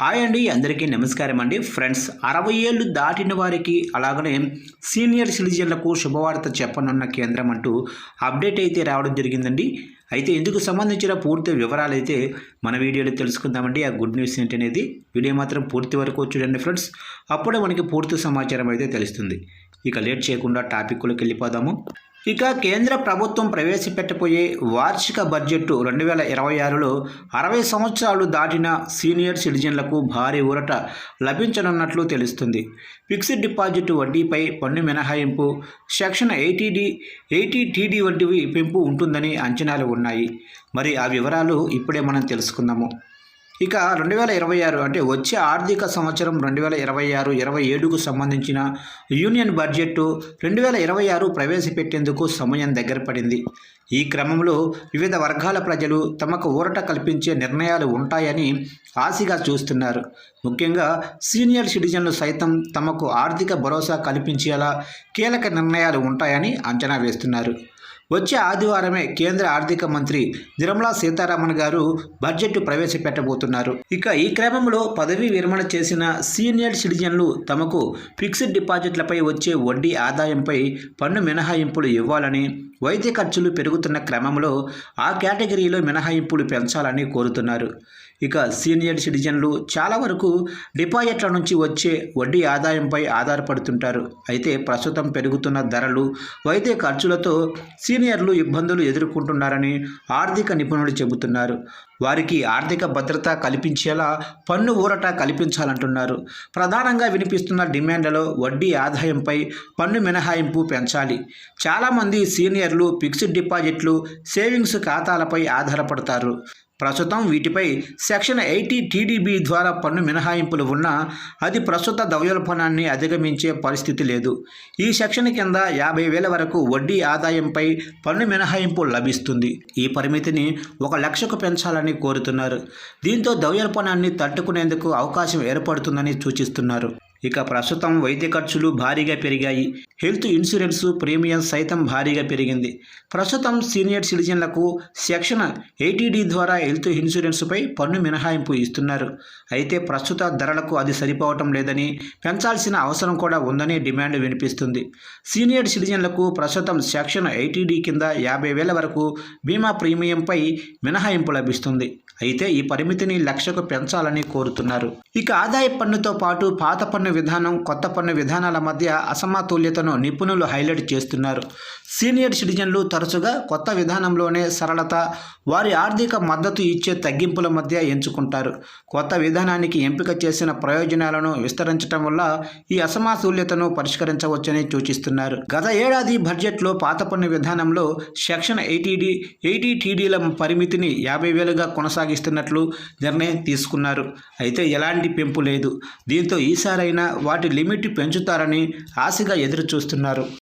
Hi అండి అందరికీ నమస్కారం అండి. ఫ్రెండ్స్ అరవై ఏళ్ళు దాటిన వారికి అలాగనే సీనియర్ సిటిజన్లకు శుభవార్త చెప్పనున్న కేంద్రం అంటూ అప్డేట్ అయితే రావడం జరిగిందండి. అయితే ఇందుకు సంబంధించిన పూర్తి వివరాలు అయితే మన వీడియోలో తెలుసుకుందామండి. ఆ గుడ్ న్యూస్ ఏంటనేది వీడియో మాత్రం పూర్తి వరకు చూడండి ఫ్రెండ్స్. అప్పుడే మనకి పూర్తి సమాచారం అయితే తెలుస్తుంది. ఇక లేట్ చేయకుండా టాపిక్లోకి వెళ్ళిపోదాము. ఇక కేంద్ర ప్రభుత్వం ప్రవేశపెట్టబోయే వార్షిక బడ్జెట్ రెండు వేల ఇరవై ఆరులో అరవై సంవత్సరాలు దాటిన సీనియర్ సిటిజన్లకు భారీ ఊరట లభించనున్నట్లు తెలుస్తుంది. ఫిక్స్డ్ డిపాజిట్ వడ్డీపై పన్ను మినహాయింపు సెక్షన్ ఎయిటీడీ ఎయిటీ టీడీ వంటివి పెంపు ఉంటుందని అంచనాలు ఉన్నాయి. మరి ఆ వివరాలు ఇప్పుడే మనం తెలుసుకుందాము. ఇక రెండు వేల ఇరవై ఆరు అంటే వచ్చే ఆర్థిక సంవత్సరం రెండు వేల ఇరవై ఆరు ఇరవై ఏడుకు సంబంధించిన యూనియన్ బడ్జెట్ రెండు వేల ఇరవై ఆరు ప్రవేశపెట్టేందుకు సమయం దగ్గర పడింది. ఈ క్రమంలో వివిధ వర్గాల ప్రజలు తమకు ఊరట కల్పించే నిర్ణయాలు ఉంటాయని ఆశగా చూస్తున్నారు. ముఖ్యంగా సీనియర్ సిటిజన్లు సైతం తమకు ఆర్థిక భరోసా కల్పించేలా కీలక నిర్ణయాలు ఉంటాయని అంచనా వేస్తున్నారు. వచ్చే ఆదివారమే కేంద్ర ఆర్థిక మంత్రి నిర్మలా సీతారామన్ గారు బడ్జెట్ ప్రవేశపెట్టబోతున్నారు. ఇక ఈ క్రమంలో పదవీ విరమణ చేసిన సీనియర్ సిటిజన్లు తమకు ఫిక్స్డ్ డిపాజిట్లపై వచ్చే వడ్డీ ఆదాయంపై పన్ను మినహాయింపులు ఇవ్వాలని వైద్య ఖర్చులు పెరుగుతున్న క్రమంలో ఆ కేటగిరీలో మినహాయింపులు పెంచాలని కోరుతున్నారు. ఇక సీనియర్ సిటిజన్లు చాలా వరకు డిపాజిట్ల నుంచి వచ్చే వడ్డీ ఆదాయంపై ఆధారపడుతుంటారు. అయితే ప్రస్తుతం పెరుగుతున్న ధరలు వైద్య ఖర్చులతో సీనియర్లు ఇబ్బందులు ఎదుర్కొంటున్నారని ఆర్థిక నిపుణులు చెబుతున్నారు. వారికి ఆర్థిక భద్రత కల్పించేలా పన్ను ఊరట కల్పించాలంటున్నారు. ప్రధానంగా వినిపిస్తున్న డిమాండ్లలో వడ్డీ ఆదాయంపై పన్ను మినహాయింపు పెంచాలి. చాలామంది సీనియర్లు ఫిక్స్డ్ డిపాజిట్లు సేవింగ్స్ ఖాతాలపై ఆధారపడతారు. ప్రస్తుతం వీటిపై సెక్షన్ ఎయిటీ టీడీబీ ద్వారా పన్ను మినహాయింపులు ఉన్నా అది ప్రస్తుత ద్రవ్యోల్బణాన్ని అధిగమించే పరిస్థితి లేదు. ఈ సెక్షన్ కింద యాభై వేల వరకు వడ్డీ ఆదాయంపై పన్ను మినహాయింపు లభిస్తుంది. ఈ పరిమితిని ఒక లక్షకు పెంచాలని కోరుతున్నారు. దీంతో ద్రవ్యోల్బణాన్ని తట్టుకునేందుకు అవకాశం ఏర్పడుతుందని సూచిస్తున్నారు. ఇక ప్రస్తుతం వైద్య ఖర్చులు భారీగా పెరిగాయి. హెల్త్ ఇన్సూరెన్స్ ప్రీమియం సైతం భారీగా పెరిగింది. ప్రస్తుతం సీనియర్ సిటిజన్లకు సెక్షన్ ఎయిటీడీ ద్వారా హెల్త్ ఇన్సూరెన్స్పై పన్ను మినహాయింపు ఇస్తున్నారు. అయితే ప్రస్తుత ధరలకు అది సరిపోవటం లేదని పెంచాల్సిన అవసరం కూడా ఉందని డిమాండ్ వినిపిస్తుంది. సీనియర్ సిటిజన్లకు ప్రస్తుతం సెక్షన్ ఎయిటీడీ కింద యాభై వేల వరకు బీమా ప్రీమియంపై మినహాయింపు లభిస్తుంది. అయితే ఈ పరిమితిని లక్షకు పెంచాలని కోరుతున్నారు. ఇక ఆదాయ పన్నుతో పాటు పాత పన్ను విధానం కొత్త పన్ను విధానాల మధ్య అసమతుల్యతను నిపుణులు హైలైట్ చేస్తున్నారు. సీనియర్ సిటిజన్లు తరచుగా కొత్త విధానంలోనే సరళత వారి ఆర్థిక మద్దతు ఇచ్చే తగ్గింపుల మధ్య ఎంచుకుంటారు. కొత్త విధానానికి ఎంపిక చేసిన ప్రయోజనాలను విస్తరించడం వల్ల ఈ అసమతుల్యతను పరిష్కరించవచ్చని సూచిస్తున్నారు. గత ఏడాది బడ్జెట్లో పాత పన్ను విధానంలో సెక్షన్ ఎయిటీడీ ఎయిటీ టీడీల పరిమితిని యాభై వేలుగా కొనసాగిస్తున్నట్లు నిర్ణయం తీసుకున్నారు. అయితే ఎలాంటి పెంపు లేదు. దీంతో ఈసారైనా వాటి లిమిట్ పెంచుతారని ఆశగా ఎదురు చూస్తున్నారు